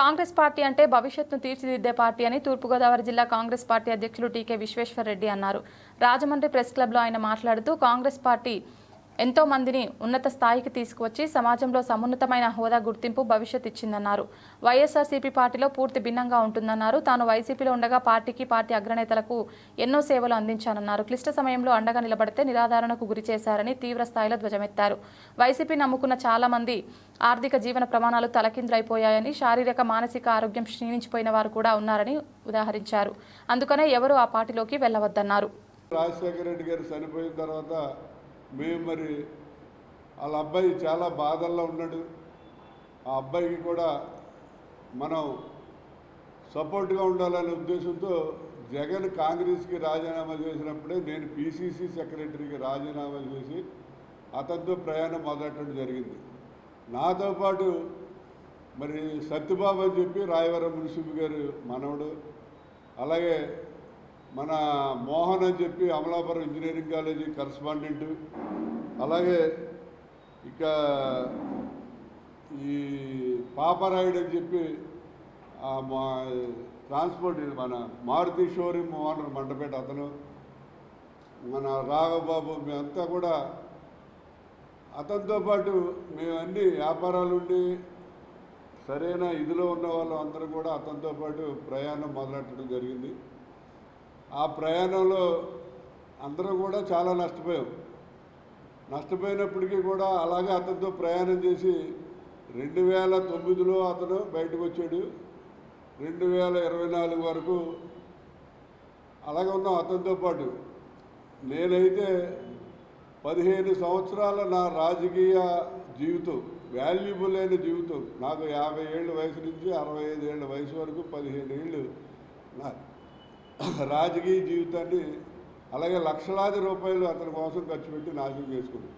Congress party అంటే భవిష్యత్తును తీర్చిదిద్దే పార్టీ అని తూర్పుగోదావరి జిల్లా కాంగ్రెస్ పార్టీ అధ్యక్షులు టీకే విశ్వేశ్వర్ రెడ్డి అన్నారు. రాజమండ్రి ప్రెస్ క్లబ్లో ఆయన మాట్లాడుతూ కాంగ్రెస్ పార్టీ ఎంతో మందిని ఉన్నత స్థాయికి తీసుకువచ్చి సమాజంలో సమున్నతమైన హోదా గుర్తింపు భవిష్యత్ ఇచ్చిందన్నారు. వైఎస్ఆర్సీపీ పార్టీలో పూర్తి భిన్నంగా ఉంటుందన్నారు. తాను వైసీపీలో ఉండగా పార్టీకి పార్టీ అగ్రనేతలకు ఎన్నో సేవలు అందించానన్నారు. క్లిష్ట సమయంలో అండగా నిలబడితే నిరాధారణకు గురి చేశారని తీవ్ర స్థాయిలో ధ్వజమెత్తారు. వైసీపీ నమ్ముకున్న చాలా మంది ఆర్థిక జీవన ప్రమాణాలు తలకిందులైపోయాయని శారీరక మానసిక ఆరోగ్యం క్షీణించిపోయిన వారు కూడా ఉన్నారని ఉదాహరించారు. అందుకనే ఎవరు ఆ పార్టీలోకి వెళ్ళవద్దన్నారు. రాజశేఖర రెడ్డి గారు చనిపోయిన తర్వాత మేము మరి వాళ్ళ అబ్బాయి చాలా బాధల్లో ఉన్నాడు. ఆ అబ్బాయికి కూడా మనం సపోర్ట్గా ఉండాలనే ఉద్దేశంతో జగన్ కాంగ్రెస్కి రాజీనామా చేసినప్పుడే నేను పిసిసి సెక్రటరీకి రాజీనామా చేసి అతనితో ప్రయాణం మొదలెట్టడం జరిగింది. నాతో పాటు మరి సత్యబాబు అని చెప్పి రాయవరం మున్సిపల్ గారు మనవడు అలాగే మన మోహన్ అని చెప్పి అమలాపురం ఇంజనీరింగ్ కాలేజీ కరస్పాండెంట్. అలాగే ఇక ఈ పాపరాయుడు అని చెప్పి మా ట్రాన్స్పోర్ట్ మన మారుతి షోరూమ్ ఓనర్ మండపేట అతను. మన రాఘబాబు మేమంతా కూడా అతనితో పాటు మేము అన్ని వ్యాపారాలు ఉండి సరైన ఇదిలో ఉన్న వాళ్ళు అందరూ కూడా అతనితో పాటు ప్రయాణం మొదలెట్టడం జరిగింది. ఆ ప్రయాణంలో అందరం కూడా చాలా నష్టపోయాం. నష్టపోయినప్పటికీ కూడా అలాగే అతనితో ప్రయాణం చేసి రెండు వేల తొమ్మిదిలో అతను బయటకు వచ్చాడు. రెండు వేల ఇరవై నాలుగు వరకు అలాగే ఉన్నాం అతనితో పాటు. నేనైతే పదిహేను సంవత్సరాల నా రాజకీయ జీవితం వాల్యుబుల్ అయిన జీవితం నాకు యాభై ఏళ్ళ వయసు నుంచి అరవై ఐదు ఏళ్ళ వయసు వరకు పదిహేను ఏళ్ళు నా రాజకీయ జీవితాన్ని అలాగే లక్షలాది రూపాయలు అతని కోసం ఖర్చు పెట్టి నాశనం చేసుకుంది.